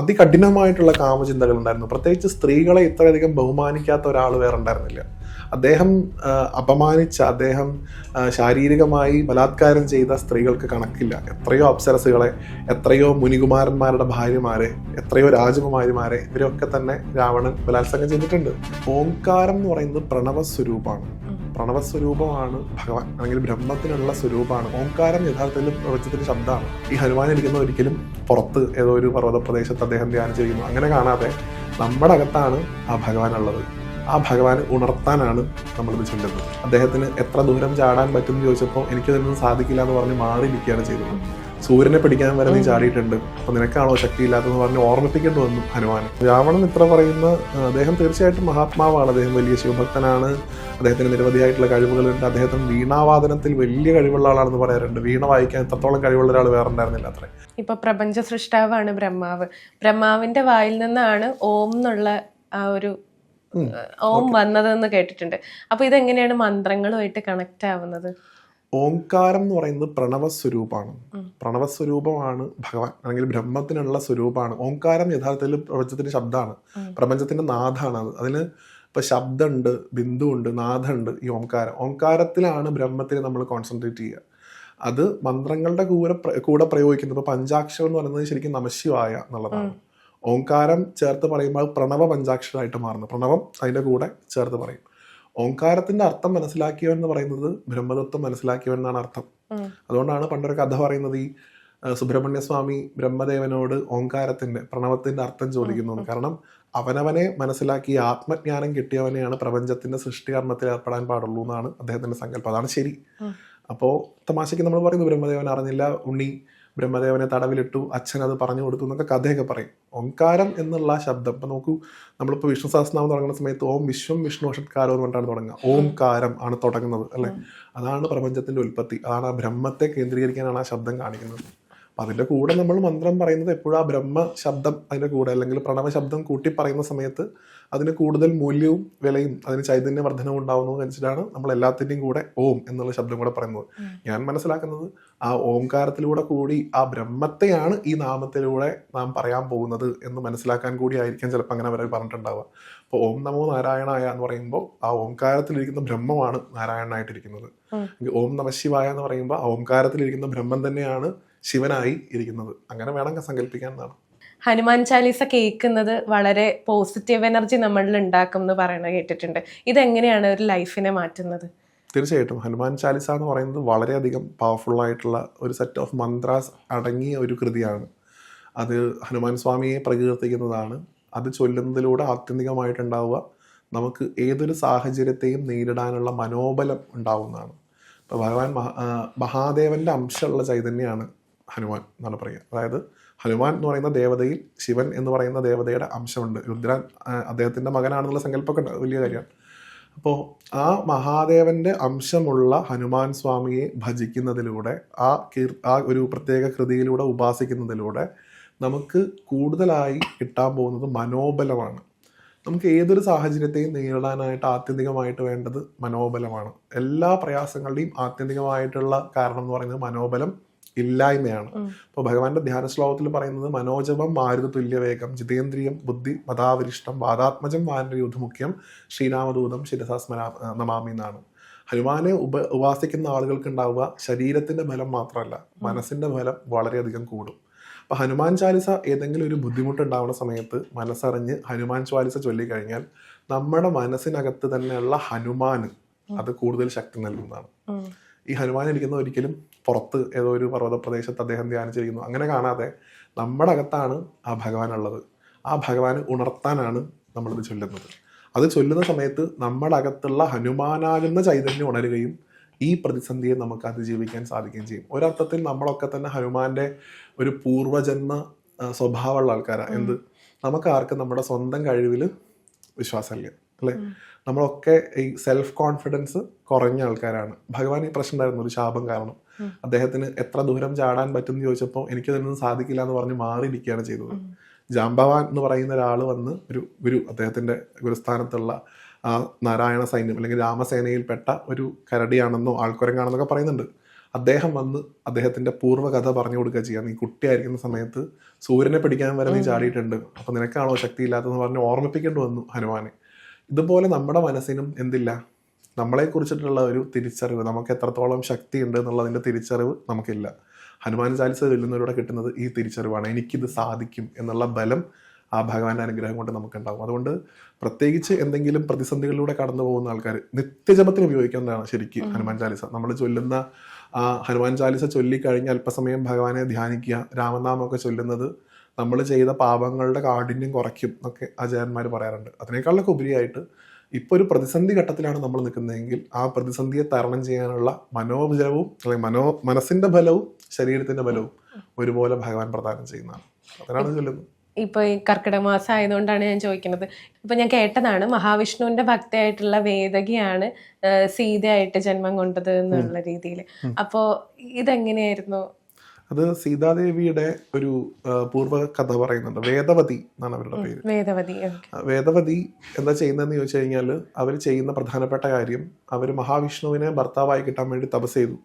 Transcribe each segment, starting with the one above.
അതികഠിനമായിട്ടുള്ള കാമചിന്തകൾ ഉണ്ടായിരുന്നു പ്രത്യേകിച്ച് സ്ത്രീകളെ ഇത്രയധികം ബഹുമാനിക്കാത്ത ഒരാൾ വേറെ ഉണ്ടായിരുന്നില്ല. അദ്ദേഹം അപമാനിച്ച അദ്ദേഹം ശാരീരികമായി ബലാത്കാരം ചെയ്ത സ്ത്രീകൾക്ക് കണക്കില്ല. എത്രയോ അപ്സരസുകളെ എത്രയോ മുനികുമാരന്മാരുടെ ഭാര്യമാരെ എത്രയോ രാജകുമാരിമാരെ ഇവരൊക്കെ തന്നെ രാവണൻ ബലാത്സംഗം ചെയ്തിട്ടുണ്ട്. ഓംകാരം എന്ന് പറയുന്നത് പ്രണവ സ്വരൂപമാണ് പ്രണവ സ്വരൂപമാണ് ഭഗവാൻ അല്ലെങ്കിൽ ബ്രഹ്മത്തിനുള്ള സ്വരൂപമാണ്. ഓംകാരം യഥാർത്ഥത്തിൽ പ്രപഞ്ചത്തിന്റെ ശബ്ദമാണ്. ഈ ഹനുമാൻ ഇരിക്കുന്ന ഒരിക്കലും പുറത്ത് ഏതോ ഒരു പർവത പ്രദേശത്ത് അദ്ദേഹം ധ്യാനിച്ചിരിക്കുന്നു അങ്ങനെ കാണാതെ നമ്മുടെ അകത്താണ് ആ ഭഗവാൻ ഉള്ളത്. ആ ഭഗവാനെ ഉണർത്താനാണ് നമ്മളിത് ചൊല്ലുന്നത് അദ്ദേഹത്തിന് എത്ര ദൂരം ചാടാൻ പറ്റുമെന്ന് ചോദിച്ചപ്പോൾ എനിക്കതൊന്നും സാധിക്കില്ല എന്ന് പറഞ്ഞ് മാറിയിരിക്കുകയാണ് ചെയ്തത്. സൂര്യനെ പിടിക്കാൻ വരെ നീ ചാടിയിട്ടുണ്ട്. അപ്പൊ നിനക്കാണോ ശക്തിയില്ലാത്തതെന്ന് പറഞ്ഞ് ഓർമ്മിപ്പിക്കേണ്ടി വന്നു ഹനുമാൻ രാവണൻ ഇത്ര പറയുന്ന അദ്ദേഹം തീർച്ചയായിട്ടും മഹാത്മാവാണ്. അദ്ദേഹം വലിയ ശിവഭക്തനാണ്. അദ്ദേഹത്തിന് നിരവധിയായിട്ടുള്ള കഴിവുകളുണ്ട്. അദ്ദേഹത്തിന് വീണാവാദനത്തിൽ വലിയ കഴിവുള്ള ആളാണെന്ന് പറയാറുണ്ട്. വീണ വായിക്കാൻ എത്രത്തോളം കഴിവുള്ള ഒരാൾ വേറെ ഉണ്ടായിരുന്നില്ല അത്രേ. ഇപ്പൊ പ്രപഞ്ച സൃഷ്ടാവാണ് ബ്രഹ്മാവ്. ബ്രഹ്മാവിന്റെ വായിൽ നിന്നാണ് ഓം എന്നുള്ള ആ ഒരു ഓം വന്നതെന്ന് കേട്ടിട്ടുണ്ട്. അപ്പൊ ഇതെങ്ങനെയാണ് മന്ത്രങ്ങളുമായിട്ട് കണക്ട് ആവുന്നത്? ഓംകാരം എന്ന് പറയുന്നത് പ്രണവസ്വരൂപമാണ്. പ്രണവസ്വരൂപമാണ് പ്രണവ സ്വരൂപമാണ് ഭഗവാൻ അല്ലെങ്കിൽ ബ്രഹ്മത്തിനുള്ള സ്വരൂപമാണ്. ഓംകാരം യഥാർത്ഥത്തിൽ പ്രപഞ്ചത്തിന്റെ ശബ്ദമാണ്. പ്രപഞ്ചത്തിന്റെ നാഥാണ് അത്. അതിന് ഇപ്പൊ ശബ്ദമുണ്ട് ബിന്ദുണ്ട് നാഥുണ്ട് ഈ ഓംകാരം. ഓംകാരത്തിലാണ് ബ്രഹ്മത്തിനെ നമ്മൾ കോൺസെൻട്രേറ്റ് ചെയ്യുക. അത് മന്ത്രങ്ങളുടെ കൂടെ കൂടെ പ്രയോഗിക്കുന്നത് ഇപ്പൊ പഞ്ചാക്ഷരം എന്ന് പറയുന്നത് ശരിക്കും നമശിവായ എന്നുള്ളതാണ്. ഓംകാരം ചേർത്ത് പറയുമ്പോൾ പ്രണവ പഞ്ചാക്ഷരമായിട്ട് മാറുന്നു. പ്രണവം അതിന്റെ കൂടെ ചേർത്ത് പറയും. ഓംകാരത്തിന്റെ അർത്ഥം മനസ്സിലാക്കിയവൻ എന്ന് പറയുന്നത് ബ്രഹ്മതത്വം മനസ്സിലാക്കിയവൻ എന്നാണ് അർത്ഥം. അതുകൊണ്ടാണ് പണ്ടൊരു കഥ പറയുന്നത് ഈ സുബ്രഹ്മണ്യസ്വാമി സുബ്രഹ്മണ്യ സ്വാമി ബ്രഹ്മദേവനോട് ഓംകാരത്തിന്റെ പ്രണവത്തിന്റെ അർത്ഥം ചോദിക്കുന്നത് കാരണം അവനവനെ മനസ്സിലാക്കി ആത്മജ്ഞാനം കിട്ടിയവനെയാണ് പ്രപഞ്ചത്തിന്റെ സൃഷ്ടികർമ്മത്തിൽ ഏർപ്പെടാൻ പാടുള്ളൂ എന്നാണ് അദ്ദേഹത്തിന്റെ സങ്കല്പം. അതാണ് ശരി. അപ്പോൾ അപ്പോ തമാശയ്ക്ക് നമ്മൾ പറയുന്നു ബ്രഹ്മദേവൻ അറിഞ്ഞില്ല ഉണ്ണി ബ്രഹ്മദേവനെ തടവിലിട്ടു അച്ഛൻ അത് പറഞ്ഞു കൊടുത്തു എന്നൊക്കെ കഥയൊക്കെ പറയും. ഓംകാരം എന്നുള്ള ശബ്ദം. ഇപ്പം നോക്കൂ നമ്മളിപ്പോൾ വിഷ്ണു സഹസ്രനാമം തുടങ്ങുന്ന സമയത്ത് ഓം വിശ്വം വിഷ്ണു ഷത്കാരം എന്ന് പറഞ്ഞിട്ടാണ് തുടങ്ങുക. ഓംകാരം ആണ് തുടങ്ങുന്നത് അല്ലേ? അതാണ് പ്രപഞ്ചത്തിന്റെ ഉൽപ്പത്തി. അതാണ് ആ ബ്രഹ്മത്തെ കേന്ദ്രീകരിക്കാനാണ് ആ ശബ്ദം കാണിക്കുന്നത്. അപ്പൊ അതിന്റെ കൂടെ നമ്മൾ മന്ത്രം പറയുന്നത് എപ്പോഴും ആ ബ്രഹ്മ ശബ്ദം അതിന്റെ കൂടെ അല്ലെങ്കിൽ പ്രണവ ശബ്ദം കൂട്ടി പറയുന്ന സമയത്ത് അതിന് കൂടുതൽ മൂല്യവും വിലയും അതിന് ചൈതന്യ വർധനവും ഉണ്ടാവുന്നത് അനുസരിച്ചാണ് നമ്മൾ എല്ലാത്തിന്റെയും കൂടെ ഓം എന്നുള്ള ശബ്ദം കൂടെ പറയുന്നത്. ഞാൻ മനസ്സിലാക്കുന്നത് ആ ഓംകാരത്തിലൂടെ കൂടി ആ ബ്രഹ്മത്തെയാണ് ഈ നാമത്തിലൂടെ നാം പറയാൻ പോകുന്നത് എന്ന് മനസ്സിലാക്കാൻ കൂടി ആയിരിക്കാം ചിലപ്പോൾ അങ്ങനെ അവർ പറഞ്ഞിട്ടുണ്ടാവുക. അപ്പോൾ ഓം നമോ നാരായണായ എന്ന് പറയുമ്പോൾ ആ ഓംകാരത്തിലിരിക്കുന്ന ബ്രഹ്മമാണ് നാരായണനായിട്ടിരിക്കുന്നത്. ഓം നമശിവായ എന്ന് പറയുമ്പോൾ ആ ഓംകാരത്തിലിരിക്കുന്ന ബ്രഹ്മം തന്നെയാണ് ശിവനായി ഇരിക്കുന്നത്. അങ്ങനെ വേണമെങ്കിൽ സങ്കല്പിക്കാൻ എന്നാണ് ഹനുമാൻ ചാലീസ കേൾക്കുന്നത് വളരെ പോസിറ്റീവ് എനർജി നമ്മളിൽ ഉണ്ടാക്കും എന്ന് പറയുന്നത് കേട്ടിട്ടുണ്ട്. ഇതെങ്ങനെയാണ് ഒരു ലൈഫിനെ മാറ്റുന്നത്? തീർച്ചയായിട്ടും. ഹനുമാൻ ചാലിസ എന്ന് പറയുന്നത് വളരെയധികം പവർഫുൾ ആയിട്ടുള്ള ഒരു സെറ്റ് ഓഫ് മന്ത്രാസ് അടങ്ങിയ ഒരു കൃതിയാണ്. അത് ഹനുമാൻ സ്വാമിയെ പ്രകീർത്തിക്കുന്നതാണ്. അത് ചൊല്ലുന്നതിലൂടെ ആത്യന്തികമായിട്ടുണ്ടാവുക. നമുക്ക് ഏതൊരു സാഹചര്യത്തെയും നേരിടാനുള്ള മനോബലം ഉണ്ടാവുന്നതാണ്. ഇപ്പോൾ ഭഗവാൻ മഹാ മഹാദേവന്റെ മഹാദേവന്റെ അംശമുള്ള ചൈതന്യമാണ് ഹനുമാൻ എന്നാണ് പറയുക. അതായത് ഹനുമാൻ എന്ന് പറയുന്ന ദേവതയിൽ ശിവൻ എന്ന് പറയുന്ന ദേവതയുടെ അംശമുണ്ട്. രുദ്രൻ അദ്ദേഹത്തിന്റെ മകനാണെന്നുള്ള സങ്കല്പമൊക്കെ ഉണ്ട്. വലിയ കാര്യമാണ്. അപ്പോൾ ആ മഹാദേവന്റെ അംശമുള്ള ഹനുമാൻ സ്വാമിയെ ഭജിക്കുന്നതിലൂടെ ആ കീർ ആ ഒരു പ്രത്യേക കൃതിയിലൂടെ ഉപാസിക്കുന്നതിലൂടെ നമുക്ക് കൂടുതലായി കിട്ടാൻ പോകുന്നത് മനോബലമാണ്. നമുക്ക് ഏതൊരു സാഹചര്യത്തെയും നേരിടാനായിട്ട് ആത്യന്തികമായിട്ട് വേണ്ടത് മനോബലമാണ്. എല്ലാ പ്രയാസങ്ങളുടെയും ആത്യന്തികമായിട്ടുള്ള കാരണം എന്ന് പറയുന്നത് മനോബലം ഇല്ലായ്മയാണ്. അപ്പൊ അപ്പോൾ ഭഗവാന്റെ ധ്യാന ശ്ലോകത്തിൽ പറയുന്നത് മനോജപം മാരുത തുല്യവേഗം ജിതേന്ദ്രിയം ബുദ്ധി മതാവരിഷ്ടം വാദാത്മജം വാനരയുദ്ധമുഖ്യം ശ്രീനാമദൂതം ശിരസാസ്മരാ നമാമി എന്നാണ്. ഹനുമാനെ ഉപ ഉപാസിക്കുന്ന ആളുകൾക്ക് ഉണ്ടാവുക ശരീരത്തിന്റെ ബലം മാത്രമല്ല മനസ്സിന്റെ ബലം വളരെയധികം കൂടും. അപ്പൊ ഹനുമാൻ ചാലിസ ഏതെങ്കിലും ഒരു ബുദ്ധിമുട്ട് ഉണ്ടാവുന്ന സമയത്ത് മനസ്സറിഞ്ഞ് ഹനുമാൻ ചാലിസ ചൊല്ലിക്കഴിഞ്ഞാൽ നമ്മുടെ മനസ്സിനകത്ത് തന്നെയുള്ള ഹനുമാന് അത് കൂടുതൽ ശക്തി നൽകുന്നതാണ്. ഈ ഹനുമാൻ ഇരിക്കുന്ന ഒരിക്കലും പുറത്ത് ഏതോ ഒരു പർവത പ്രദേശത്ത് അദ്ദേഹം ധ്യാനിച്ചിരിക്കുന്നു. അങ്ങനെ കാണാതെ നമ്മുടെ അകത്താണ് ആ ഭഗവാൻ ഉള്ളത്. ആ ഭഗവാൻ ഉണർത്താനാണ് നമ്മളിത് ചൊല്ലുന്നത്. അത് ചൊല്ലുന്ന സമയത്ത് നമ്മുടെ അകത്തുള്ള ഹനുമാനാകുന്ന ചൈതന്യം ഉണരുകയും ഈ പ്രതിസന്ധിയെ നമുക്ക് അതിജീവിക്കാൻ സാധിക്കുകയും ചെയ്യും. ഒരർത്ഥത്തിൽ നമ്മളൊക്കെ തന്നെ ഹനുമാന്റെ ഒരു പൂർവജന്മ സ്വഭാവമുള്ള ആൾക്കാരാണ് എന്ത്? നമുക്ക് ആർക്കും നമ്മുടെ സ്വന്തം കഴിവിൽ വിശ്വാസമില്ല അല്ലേ? നമ്മളൊക്കെ ഈ സെൽഫ് കോൺഫിഡൻസ് കുറഞ്ഞ ആൾക്കാരാണ്. ഭഗവാൻ ഈ പ്രശ്നം ഉണ്ടായിരുന്നു ഒരു ശാപം കാരണം. അദ്ദേഹത്തിന് എത്ര ദൂരം ചാടാൻ പറ്റും എന്ന് ചോദിച്ചപ്പോൾ എനിക്ക് അതിനൊന്നും സാധിക്കില്ല എന്ന് പറഞ്ഞ് മാറിയിരിക്കുകയാണ് ചെയ്തത്. ജാംബവാൻ എന്ന് പറയുന്ന ഒരാൾ വന്ന് ഒരു ഗുരു അദ്ദേഹത്തിന്റെ ഗുരുസ്ഥാനത്തുള്ള ആ നാരായണ സൈന്യം അല്ലെങ്കിൽ രാമസേനയിൽപ്പെട്ട ഒരു കരടിയാണെന്നോ ആൾക്കുരങ്ങാണെന്നൊക്കെ പറയുന്നുണ്ട്. അദ്ദേഹം വന്ന് അദ്ദേഹത്തിന്റെ പൂർവകഥ പറഞ്ഞു കൊടുക്കുക ചെയ്യാം. നീ കുട്ടിയായിരിക്കുന്ന സമയത്ത് സൂര്യനെ പിടിക്കാൻ വരെ നീ ചാടിയിട്ടുണ്ട്. അപ്പൊ നിനക്കാണോ ശക്തിയില്ലാത്തതെന്ന് പറഞ്ഞ് ഓർമ്മിപ്പിക്കേണ്ടി വന്നു ഹനുമാനെ. ഇതുപോലെ നമ്മുടെ മനസ്സിനും എന്തില്ല? നമ്മളെ കുറിച്ചിട്ടുള്ള ഒരു തിരിച്ചറിവ് നമുക്ക് എത്രത്തോളം ശക്തി ഉണ്ട് എന്നുള്ളതിന്റെ തിരിച്ചറിവ് നമുക്കില്ല. ഹനുമാൻ ചാലിസ ചൊല്ലുന്നവരോടെ കിട്ടുന്നത് ഈ തിരിച്ചറിവാണ്. എനിക്കിത് സാധിക്കും എന്നുള്ള ബലം ആ ഭഗവാന്റെ അനുഗ്രഹം കൊണ്ട് നമുക്കുണ്ടാവും. അതുകൊണ്ട് പ്രത്യേകിച്ച് എന്തെങ്കിലും പ്രതിസന്ധികളിലൂടെ കടന്നു പോകുന്ന ആൾക്കാർ നിത്യജപത്തിന് ഉപയോഗിക്കുന്നതാണ് ശരിക്കും ഹനുമാൻ ചാലിസ. നമ്മൾ ചൊല്ലുന്ന ആ ഹനുമാൻ ചാലിസ ചൊല്ലിക്കഴിഞ്ഞ് അല്പസമയം ഭഗവാനെ ധ്യാനിക്കുക രാമനാമൊക്കെ ചൊല്ലുന്നത് നമ്മൾ ചെയ്ത പാപങ്ങളുടെ കാഠിന്യം കുറയ്ക്കും എന്നൊക്കെ ആചാര്യന്മാർ പറയാറുണ്ട്. അതിനേക്കാളൊക്കെ ഉപരിയായിട്ട് ഇപ്പോൾ ഒരു പ്രതിസന്ധി ഘട്ടത്തിലാണ് നമ്മൾ നിൽക്കുന്നതെങ്കിൽ ആ പ്രതിസന്ധിയെ തരണം ചെയ്യാനുള്ള മനോബലവും അല്ലെങ്കിൽ മനോ മനസ്സിന്റെ ബലവും ശരീരത്തിന്റെ ബലവും ഒരുപോലെ ഭഗവാൻ പ്രദാനം ചെയ്യുന്നതാണ്. അതിനാണ് ചൊല്ലുന്നത്. ഇപ്പൊ ഈ കർക്കിടക മാസം ആയതുകൊണ്ടാണ് ഞാൻ ചോദിക്കുന്നത്. ഇപ്പൊ ഞാൻ കേട്ടതാണ് മഹാവിഷ്ണുവിന്റെ ഭക്തയായിട്ടുള്ള വേദകിയാണ് സീതയായിട്ട് ജന്മം കൊണ്ടത് എന്നുള്ള രീതിയിൽ അപ്പോ ഇതെങ്ങനെയായിരുന്നു? അത് സീതാദേവിയുടെ ഒരു പൂർവ കഥ പറയുന്നുണ്ട്. വേദവതി എന്നാണ് അവരുടെ പേര്. വേദവതി വേദവതി എന്താ ചെയ്യുന്നതെന്ന് ചോദിച്ചു കഴിഞ്ഞാൽ അവർ ചെയ്യുന്ന പ്രധാനപ്പെട്ട കാര്യം അവർ മഹാവിഷ്ണുവിനെ ഭർത്താവായി കിട്ടാൻ വേണ്ടി തപസ് ചെയ്തു.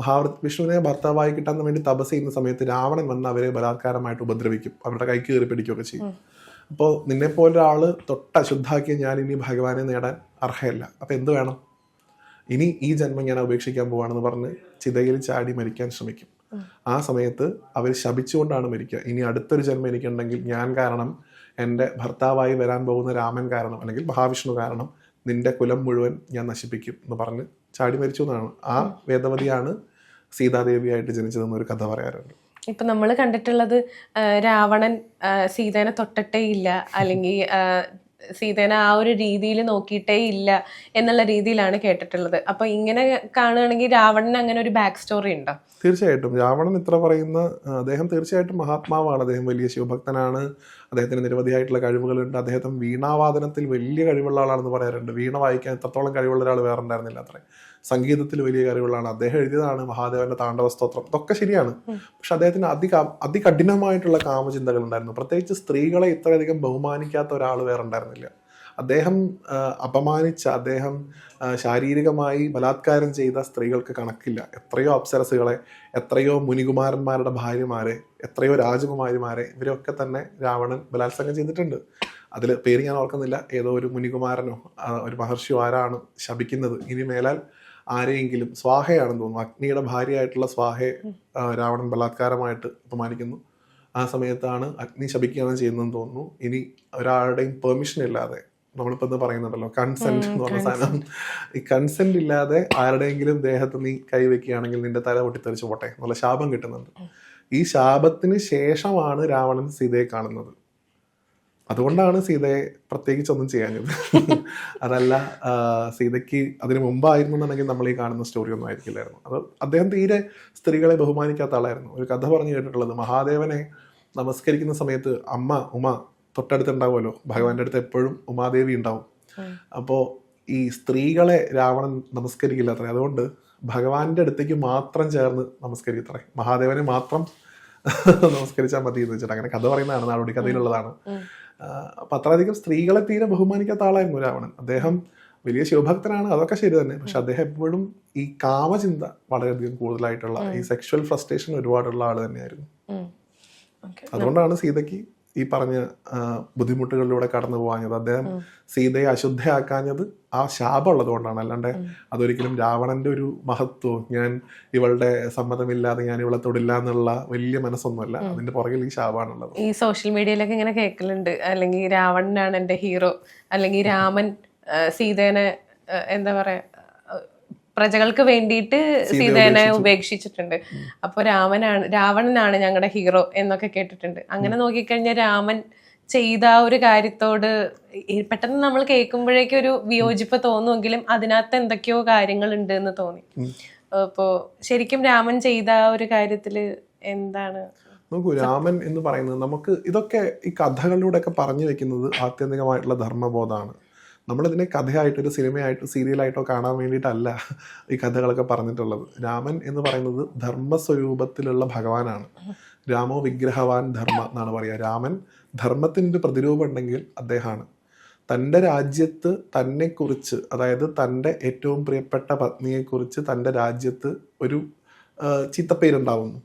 മഹാവിഷ്ണുവിനെ ഭർത്താവായി കിട്ടാൻ വേണ്ടി തപസ് ചെയ്യുന്ന സമയത്ത് രാവണൻ വന്ന് അവരെ ബലാത്കാരമായിട്ട് ഉപദ്രവിക്കും. അവരുടെ കൈക്ക് കയറി പിടിക്കുകയൊക്കെ ചെയ്യും. അപ്പോൾ നിന്നെ പോലെ തൊട്ട തൊട്ട് അശുദ്ധാക്കിയ ഞാൻ ഇനി ഭഗവാനെ നേടാൻ അർഹയല്ല. അപ്പൊ എന്ത് വേണം? ഇനി ഈ ജന്മം ഞാൻ ഉപേക്ഷിക്കാൻ പോവാണെന്ന് പറഞ്ഞ് ചിതയിൽ ചാടി മരിക്കാൻ ശ്രമിക്കും. ആ സമയത്ത് അവർ ശപിച്ചുകൊണ്ടാണ് മരിക്കുക. ഇനി അടുത്തൊരു ജന്മം എനിക്കുണ്ടെങ്കിൽ ഞാൻ കാരണം എന്റെ ഭർത്താവായി വരാൻ പോകുന്ന രാമൻ കാരണം അല്ലെങ്കിൽ മഹാവിഷ്ണു കാരണം നിന്റെ കുലം മുഴുവൻ ഞാൻ നശിപ്പിക്കും എന്ന് പറഞ്ഞ് ചാടി മരിച്ചു എന്നാണ്. ആ വേദവതിയാണ് സീതാദേവിയായിട്ട് ജനിച്ചതെന്ന് ഒരു കഥ പറയാറുണ്ട്. ഇപ്പൊ നമ്മൾ കണ്ടിട്ടുള്ളത് രാവണൻ സീതേനെ തൊട്ടട്ടേ ഇല്ല. അല്ലെങ്കിൽ സീതേനെ ആ ഒരു രീതിയിൽ നോക്കിയിട്ടേ ഇല്ല എന്നുള്ള രീതിയിലാണ് കേട്ടിട്ടുള്ളത്. അപ്പൊ ഇങ്ങനെ കാണുകയാണെങ്കിൽ രാവണന് അങ്ങനെ ഒരു ബാക്ക് സ്റ്റോറി ഉണ്ടോ? തീർച്ചയായിട്ടും. രാവണൻ ഇത്ര പറയുന്ന അദ്ദേഹം തീർച്ചയായിട്ടും മഹാത്മാവാണ്. അദ്ദേഹം വലിയ ശിവഭക്തനാണ്. അദ്ദേഹത്തിന് നിരവധിയായിട്ടുള്ള കഴിവുകളുണ്ട്. അദ്ദേഹം വീണാവാദനത്തിൽ വലിയ കഴിവുള്ള ആളാണെന്ന് പറയാറുണ്ട്. വീണ വായിക്കാൻ എത്രത്തോളം കഴിവുള്ള ഒരാൾ വേറെ ഉണ്ടായിരുന്നില്ല അത്രേ. സംഗീതത്തിൽ വലിയ കാര്യമുള്ളതാണ് അദ്ദേഹം എഴുതിയതാണ് മഹാദേവന്റെ താണ്ഡവ സ്തോത്രം ഇതൊക്കെ ശരിയാണ്. പക്ഷെ അദ്ദേഹത്തിന് അതി അതികഠിനമായിട്ടുള്ള കാമചിന്തകൾ ഉണ്ടായിരുന്നു. പ്രത്യേകിച്ച് സ്ത്രീകളെ ഇത്രയധികം ബഹുമാനിക്കാത്ത ഒരാൾ വേറെ ഉണ്ടായിരുന്നില്ല. അദ്ദേഹം അപമാനിച്ച അദ്ദേഹം ശാരീരികമായി ബലാത്കാരം ചെയ്ത സ്ത്രീകൾക്ക് കണക്കില്ല. എത്രയോ അപ്സരസുകളെ എത്രയോ മുനികുമാരന്മാരുടെ ഭാര്യമാരെ എത്രയോ രാജകുമാരിമാരെ ഇവരൊക്കെ തന്നെ രാവണൻ ബലാത്സംഗം ചെയ്തിട്ടുണ്ട്. അതിൽ പേര് ഞാൻ ഓർക്കുന്നില്ല. ഏതോ ഒരു മുനികുമാരനോ ഒരു മഹർഷിയോ ആരാണ് ശപിക്കുന്നത്. ഇനി മേലാൽ ആരെയെങ്കിലും സ്വാഹയാണെന്ന് തോന്നുന്നു. അഗ്നിയുടെ ഭാര്യയായിട്ടുള്ള സ്വാഹയെ രാവണൻ ബലാത്കാരമായിട്ട് അപമാനിക്കുന്നു. ആ സമയത്താണ് അഗ്നി ശപിക്കുകയാണ് ചെയ്യുന്നതെന്ന് തോന്നുന്നു. ഇനി ഒരാളുടെയും പെർമിഷൻ ഇല്ലാതെ നമ്മളിപ്പോ ഇന്ന് പറയുന്നുണ്ടല്ലോ കൺസെന്റ് എന്ന് പറഞ്ഞ സാധനം. ഈ കൺസെന്റ് ഇല്ലാതെ ആരുടെയെങ്കിലും ദേഹത്ത് നീ കൈവയ്ക്കുകയാണെങ്കിൽ നിന്റെ തല പൊട്ടിത്തെറിച്ച് പോട്ടെ എന്നുള്ള ശാപം കിട്ടുന്നുണ്ട്. ഈ ശാപത്തിന് ശേഷമാണ് രാവണൻ സീതയെ കാണുന്നത്. അതുകൊണ്ടാണ് സീതയെ പ്രത്യേകിച്ച് ഒന്നും ചെയ്യാഞ്ഞത്. അതല്ല സീതയ്ക്ക് അതിന് മുമ്പായിരുന്നുണ്ടെങ്കിൽ നമ്മൾ ഈ കാണുന്ന സ്റ്റോറി ഒന്നും ആയിരിക്കില്ലായിരുന്നു. അത് അദ്ദേഹം തീരെ സ്ത്രീകളെ ബഹുമാനിക്കാത്ത ആളായിരുന്നു. ഒരു കഥ പറഞ്ഞു കേട്ടിട്ടുള്ളത് മഹാദേവനെ നമസ്കരിക്കുന്ന സമയത്ത് അമ്മ ഉമ തൊട്ടടുത്തുണ്ടാവുമല്ലോ. ഭഗവാന്റെ അടുത്ത് എപ്പോഴും ഉമാദേവി ഉണ്ടാവും. അപ്പോൾ ഈ സ്ത്രീകളെ രാവണൻ നമസ്കരിക്കില്ല അത്രേ. അതുകൊണ്ട് ഭഗവാന്റെ അടുത്തേക്ക് മാത്രം ചേർന്ന് നമസ്കരിക്കത്രേ മഹാദേവനെ മാത്രം നമസ്കരിച്ചാൽ മതി എന്ന് വെച്ചിട്ട് അങ്ങനെ കഥ പറയുന്നതാണ് നാടോടി കഥയിലുള്ളതാണ്. അപ്പൊ അത്രയധികം സ്ത്രീകളെ തീരെ ബഹുമാനിക്കാത്ത ആളായിരുന്നു രാവണൻ. അദ്ദേഹം വലിയ ശിവഭക്തനാണ് അതൊക്കെ ശരി തന്നെ. പക്ഷെ അദ്ദേഹം എപ്പോഴും ഈ കാമചിന്ത വളരെയധികം കൂടുതലായിട്ടുള്ള ഈ സെക്ഷൽ ഫ്രസ്ട്രേഷൻ ഒരുപാടുള്ള ആൾ തന്നെയായിരുന്നു. അതുകൊണ്ടാണ് സീതയ്ക്ക് ഈ പറഞ്ഞ ബുദ്ധിമുട്ടുകളിലൂടെ കടന്നു പോകാഞ്ഞത്. അദ്ദേഹം സീതയെ അശുദ്ധയാക്കാഞ്ഞത് ആ ശാപം ഉള്ളത് കൊണ്ടാണ് അല്ലാണ്ട് അതൊരിക്കലും രാവണന്റെ ഒരു മഹത്വം ഞാൻ ഇവളുടെ സമ്മതമില്ലാതെ ഞാൻ ഇവളെ തൊടില്ല എന്നുള്ള വലിയ മനസ്സൊന്നുമല്ല. അതിന്റെ പുറകിൽ ഈ ശാപമാണുള്ളത്. ഈ സോഷ്യൽ മീഡിയയിലൊക്കെ ഇങ്ങനെ കേൾക്കലുണ്ട്. അല്ലെങ്കിൽ രാവണനാണ് എന്റെ ഹീറോ. അല്ലെങ്കിൽ രാമൻ സീതേനെ എന്താ പറയാ പ്രജകൾക്ക് വേണ്ടിയിട്ട് സീതേനെ ഉപേക്ഷിച്ചിട്ടുണ്ട്. അപ്പൊ രാമനാണ് രാവണനാണ് ഞങ്ങളുടെ ഹീറോ എന്നൊക്കെ കേട്ടിട്ടുണ്ട്. അങ്ങനെ നോക്കിക്കഴിഞ്ഞാൽ രാമൻ ചെയ്ത ആ ഒരു കാര്യത്തോട് പെട്ടെന്ന് നമ്മൾ കേൾക്കുമ്പോഴേക്കും ഒരു വിയോജിപ്പ് തോന്നുമെങ്കിലും അതിനകത്ത് എന്തൊക്കെയോ കാര്യങ്ങൾ ഉണ്ട് എന്ന് തോന്നി അപ്പോ ശരിക്കും രാമൻ ചെയ്ത ആ ഒരു കാര്യത്തിൽ എന്താണ്? നോക്കൂ രാമൻ എന്ന് പറയുന്നത് നമുക്ക് ഇതൊക്കെ ഈ കഥകളിലൂടെ ഒക്കെ പറഞ്ഞു വെക്കുന്നത് ആത്യന്തികമായിട്ടുള്ള ധർമ്മബോധമാണ്. നമ്മളിതിനെ കഥയായിട്ട് ഒരു സിനിമയായിട്ടോ സീരിയലായിട്ടോ കാണാൻ വേണ്ടിയിട്ടല്ല ഈ കഥകളൊക്കെ പറഞ്ഞിട്ടുള്ളത്. രാമൻ എന്ന് പറയുന്നത് ധർമ്മസ്വരൂപത്തിലുള്ള ഭഗവാനാണ്. രാമോ വിഗ്രഹവാൻ ധർമ്മ എന്നാണ് പറയുക. രാമൻ ധർമ്മത്തിന്റെ പ്രതിരൂപം ഉണ്ടെങ്കിൽ അദ്ദേഹമാണ്. തന്റെ രാജ്യത്ത് തന്നെക്കുറിച്ച് അതായത് തന്റെ ഏറ്റവും പ്രിയപ്പെട്ട പത്നിയെക്കുറിച്ച് തന്റെ രാജ്യത്ത് ഒരു ചീത്തപ്പേരുണ്ടാവുന്നു.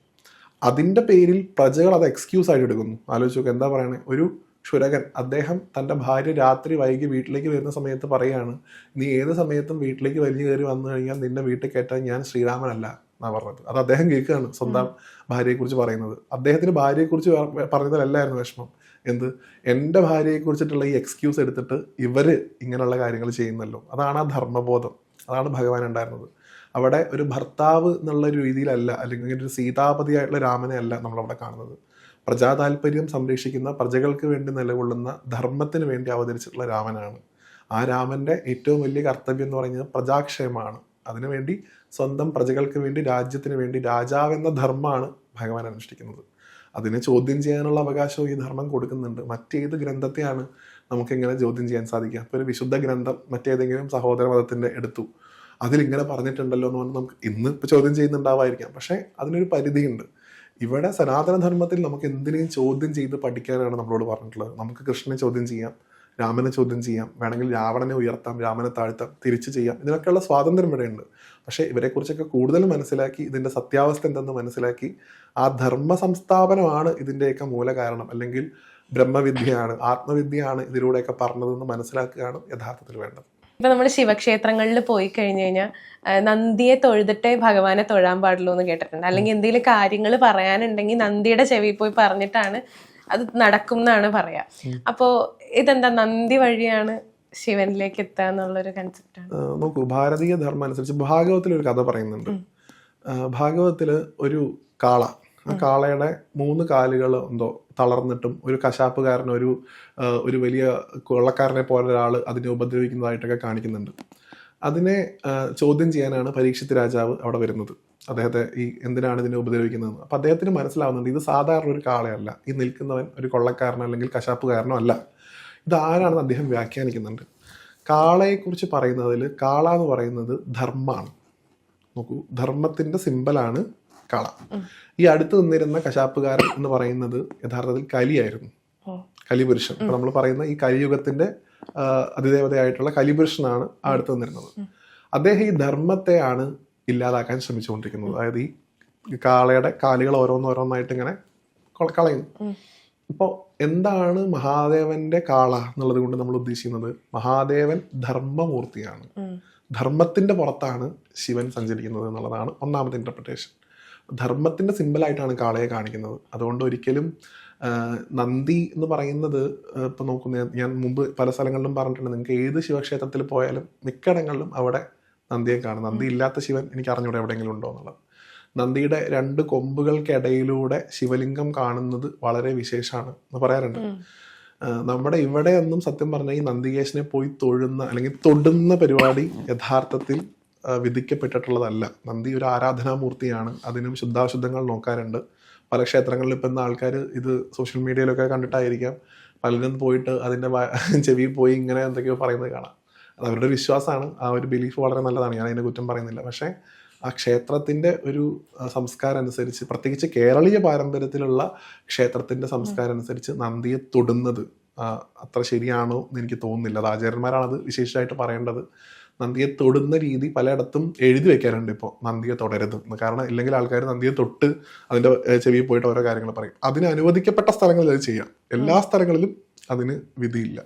അതിന്റെ പേരിൽ പ്രജകൾ അത് എക്സ്ക്യൂസ് ആയിട്ട് എടുക്കുന്നു. ആലോചിച്ച് നോക്കുക എന്താ പറയണേ? ഒരു ക്ഷുരകൻ അദ്ദേഹം തന്റെ ഭാര്യ രാത്രി വൈകി വീട്ടിലേക്ക് വരുന്ന സമയത്ത് പറയാണ് നീ ഏത് സമയത്തും വീട്ടിലേക്ക് വലിഞ്ഞു കയറി വന്നു കഴിഞ്ഞാൽ നിന്നെ വീട്ടിൽ കയറ്റാൻ ഞാൻ ശ്രീരാമനല്ല എന്നാ പറഞ്ഞത്. അത് അദ്ദേഹം കേൾക്കുകയാണ് സ്വന്തം ഭാര്യയെക്കുറിച്ച് പറയുന്നത്. അദ്ദേഹത്തിന് ഭാര്യയെക്കുറിച്ച് പറഞ്ഞതിലല്ലായിരുന്നു വിഷമം. എന്ത്? എന്റെ ഭാര്യയെക്കുറിച്ചിട്ടുള്ള ഈ എക്സ്ക്യൂസ് എടുത്തിട്ട് ഇവർ ഇങ്ങനെയുള്ള കാര്യങ്ങൾ ചെയ്യുന്നല്ലോ. അതാണ് ആ ധർമ്മബോധം. അതാണ് ഭഗവാൻ ഉണ്ടായിരുന്നത്. അവിടെ ഒരു ഭർത്താവ് എന്നുള്ള ഒരു രീതിയിലല്ല അല്ലെങ്കിൽ ഒരു സീതാപതിയായിട്ടുള്ള രാമനെ അല്ല നമ്മളവിടെ കാണുന്നത്. പ്രജാ താല്പര്യം സംരക്ഷിക്കുന്ന പ്രജകൾക്ക് വേണ്ടി നിലകൊള്ളുന്ന ധർമ്മത്തിന് വേണ്ടി അവതരിച്ചിട്ടുള്ള രാമനാണ്. ആ രാമന്റെ ഏറ്റവും വലിയ കർത്തവ്യം എന്ന് പറയുന്നത് പ്രജാക്ഷേമമാണ്. അതിനുവേണ്ടി സ്വന്തം പ്രജകൾക്ക് വേണ്ടി രാജ്യത്തിന് വേണ്ടി രാജാവെന്ന ധർമ്മമാണ് ഭഗവാൻ അനുഷ്ഠിക്കുന്നത്. അതിനെ ചോദ്യം ചെയ്യാനുള്ള അവകാശവും ഈ ധർമ്മം കൊടുക്കുന്നുണ്ട്. മറ്റേത് ഗ്രന്ഥത്തെയാണ് നമുക്ക് എങ്ങനെ ചോദ്യം ചെയ്യാൻ സാധിക്കുക. അപ്പോൾ ഒരു വിശുദ്ധ ഗ്രന്ഥം മറ്റേതെങ്കിലും സഹോദര മതത്തിന്റെ എടുത്തു അതിലിങ്ങനെ പറഞ്ഞിട്ടുണ്ടല്ലോ എന്ന് പറഞ്ഞാൽ നമുക്ക് ഇന്ന് ഇപ്പോൾ ചോദ്യം ചെയ്യുന്നുണ്ടാവായിരിക്കാം പക്ഷേ അതിനൊരു പരിധിയുണ്ട്. ഇവിടെ സനാതനധർമ്മത്തിൽ നമുക്ക് എന്തിനേയും ചോദ്യം ചെയ്ത് പഠിക്കാനാണ് നമ്മളോട് പറഞ്ഞിട്ടുള്ളത്. നമുക്ക് കൃഷ്ണനെ ചോദ്യം ചെയ്യാം രാമനെ ചോദ്യം ചെയ്യാം വേണമെങ്കിൽ രാവണനെ ഉയർത്താം രാമനെ താഴ്ത്താം തിരിച്ചു ചെയ്യാം. ഇതിനൊക്കെയുള്ള സ്വാതന്ത്ര്യം ഇവിടെയുണ്ട്. പക്ഷേ ഇവരെക്കുറിച്ചൊക്കെ കൂടുതൽ മനസ്സിലാക്കി ഇതിന്റെ സത്യാവസ്ഥ എന്തെന്ന് മനസ്സിലാക്കി ആ ധർമ്മ സംസ്ഥാപനമാണ് ഇതിന്റെയൊക്കെ മൂല കാരണം അല്ലെങ്കിൽ ബ്രഹ്മവിദ്യയാണ് ആത്മവിദ്യയാണ് ഇതിലൂടെയൊക്കെ പറഞ്ഞതെന്ന് മനസ്സിലാക്കുകയാണ് യഥാർത്ഥത്തിൽ വേണ്ടത്. ഇപ്പൊ നമ്മൾ ശിവക്ഷേത്രങ്ങളിൽ പോയി കഴിഞ്ഞു കഴിഞ്ഞാൽ നന്ദിയെ തൊഴുതിട്ടേ ഭഗവാനെ തൊഴാൻ പാടുള്ളൂ എന്ന് കേട്ടിട്ടുണ്ട്. അല്ലെങ്കിൽ എന്തെങ്കിലും കാര്യങ്ങൾ പറയാനുണ്ടെങ്കിൽ നന്ദിയുടെ ചെവി പോയി പറഞ്ഞിട്ടാണ് അത് നടക്കും എന്നാണ് പറയാ. അപ്പോ ഇതെന്താ നന്ദി വഴിയാണ് ശിവനിലേക്ക് എത്തുക എന്നുള്ളൊരു കൺസെപ്റ്റ് നോക്കൂ ഭാരതീയ ധർമ്മം അനുസരിച്ച് ഭാഗവത്തിൽ ഒരു കഥ പറയുന്നുണ്ട്. ഭാഗവത്തിൽ ഭാഗവത്തിൽ ഒരു കാള ആ കാളയുടെ മൂന്ന് കാലുകൾ എന്തോ തളർന്നിട്ടും ഒരു കശാപ്പുകാരൻ ഒരു ഒരു വലിയ കൊള്ളക്കാരനെ പോലെ ഒരാൾ അതിനെ ഉപദ്രവിക്കുന്നതായിട്ടൊക്കെ കാണിക്കുന്നുണ്ട്. അതിനെ ചോദ്യം ചെയ്യാനാണ് പരീക്ഷിത് രാജാവ് അവിടെ വരുന്നത്. അദ്ദേഹത്തെ ഈ എന്തിനാണ് ഇതിനെ ഉപദ്രവിക്കുന്നത് അപ്പം അദ്ദേഹത്തിന് മനസ്സിലാവുന്നുണ്ട് ഇത് സാധാരണ ഒരു കാളയല്ല. ഈ നിൽക്കുന്നവൻ ഒരു കൊള്ളക്കാരനോ അല്ലെങ്കിൽ കശാപ്പുകാരനോ അല്ല. ഇത് ആരാണെന്ന് അദ്ദേഹം വ്യാഖ്യാനിക്കുന്നുണ്ട്. കാളയെക്കുറിച്ച് പറയുന്നതിൽ കാള എന്ന് പറയുന്നത് ധർമ്മമാണ് നോക്കൂ ധർമ്മത്തിന്റെ സിമ്പലാണ് കാള. ഈ അടുത്ത് നിന്നിരുന്ന കശാപ്പുകാരൻ എന്ന് പറയുന്നത് യഥാർത്ഥത്തിൽ കലിയായിരുന്നു. കലിപുരുഷൻ. ഇപ്പൊ നമ്മൾ പറയുന്ന ഈ കലിയുഗത്തിന്റെ അതിദേവതയായിട്ടുള്ള കലിപുരുഷനാണ് ആ അടുത്ത് നിന്നിരുന്നത്. അദ്ദേഹം ഈ ധർമ്മത്തെയാണ് ഇല്ലാതാക്കാൻ ശ്രമിച്ചുകൊണ്ടിരിക്കുന്നത്. അതായത് ഈ കാളയുടെ കാലുകൾ ഓരോന്നോരോന്നായിട്ട് ഇങ്ങനെ കളയുന്നു. ഇപ്പോൾ എന്താണ് മഹാദേവന്റെ കാള എന്നുള്ളത് കൊണ്ട് നമ്മൾ ഉദ്ദേശിക്കുന്നത്? മഹാദേവൻ ധർമ്മമൂർത്തിയാണ്. ധർമ്മത്തിന്റെ പുറത്താണ് ശിവൻ സഞ്ചരിക്കുന്നത് എന്നുള്ളതാണ് ഒന്നാമത്തെ ഇന്റർപ്രിട്ടേഷൻ ധർമ്മത്തിന്റെ സിമ്പിളായിട്ടാണ് കാളയെ കാണിക്കുന്നത്. അതുകൊണ്ട് ഒരിക്കലും നന്ദി എന്ന് പറയുന്നത് ആ, ഇപ്പൊ നോക്കുന്ന ഞാൻ മുമ്പ് പല സ്ഥലങ്ങളിലും പറഞ്ഞിട്ടുണ്ട് നിങ്ങൾക്ക് ഏത് ശിവക്ഷേത്രത്തിൽ പോയാലും മിക്കയിടങ്ങളിലും അവിടെ നന്ദിയെ കാണും. നന്ദി ഇല്ലാത്ത ശിവൻ എനിക്ക് അറിഞ്ഞൂടെ എവിടെയെങ്കിലും ഉണ്ടോ എന്നുള്ളത്. നന്ദിയുടെ രണ്ട് കൊമ്പുകൾക്കിടയിലൂടെ ശിവലിംഗം കാണുന്നത് വളരെ വിശേഷമാണ് എന്ന് പറയാറുണ്ട്. നമ്മുടെ ഇവിടെ ഒന്നും സത്യം പറഞ്ഞാൽ ഈ നന്ദികേശനെ പോയി തൊഴുന്ന അല്ലെങ്കിൽ തൊടുന്ന പരിപാടി യഥാർത്ഥത്തിൽ വിധിക്കപ്പെട്ടിട്ടുള്ളതല്ല. നന്ദി ഒരു ആരാധനാമൂർത്തിയാണ്. അതിനും ശുദ്ധാശുദ്ധങ്ങൾ നോക്കാറുണ്ട്. പല ക്ഷേത്രങ്ങളിൽ ഇപ്പം ഇന്ന് ആൾക്കാർ ഇത് സോഷ്യൽ മീഡിയയിലൊക്കെ കണ്ടിട്ടായിരിക്കാം. പലരും പോയിട്ട് അതിന്റെ ചെവിയിൽ പോയി ഇങ്ങനെ എന്തൊക്കെയോ പറയുന്നത് കാണാം. അത് അവരുടെ വിശ്വാസമാണ്. ആ ഒരു ബിലീഫ് വളരെ നല്ലതാണ്. ഞാൻ അതിനെ കുറ്റം പറയുന്നില്ല. പക്ഷേ ആ ക്ഷേത്രത്തിന്റെ ഒരു സംസ്കാരം അനുസരിച്ച് പ്രത്യേകിച്ച് കേരളീയ പാരമ്പര്യത്തിലുള്ള ക്ഷേത്രത്തിന്റെ സംസ്കാരം അനുസരിച്ച് നന്ദിയെ തൊടുന്നത് അത്ര ശരിയാണോ എന്ന് എനിക്ക് തോന്നുന്നില്ല. അത് ആചാര്യന്മാരാണത് വിശേഷമായിട്ട് പറയേണ്ടത്. നന്ദിയെ തൊടുന്ന രീതി പലയിടത്തും എഴുതി വെക്കാറുണ്ട് ഇപ്പോൾ നന്ദിയെ തൊടരുത് കാരണം ഇല്ലെങ്കിൽ ആൾക്കാർ നന്ദിയെ തൊട്ട് അതിന്റെ ചെവി ചെവിയിൽ പോയിട്ട് ഓരോ കാര്യങ്ങൾ പറയും. അതിന് അനുവദിക്കപ്പെട്ട സ്ഥലങ്ങളിൽ അത് ചെയ്യാം. എല്ലാ സ്ഥലങ്ങളിലും അതിന് വിധിയില്ല.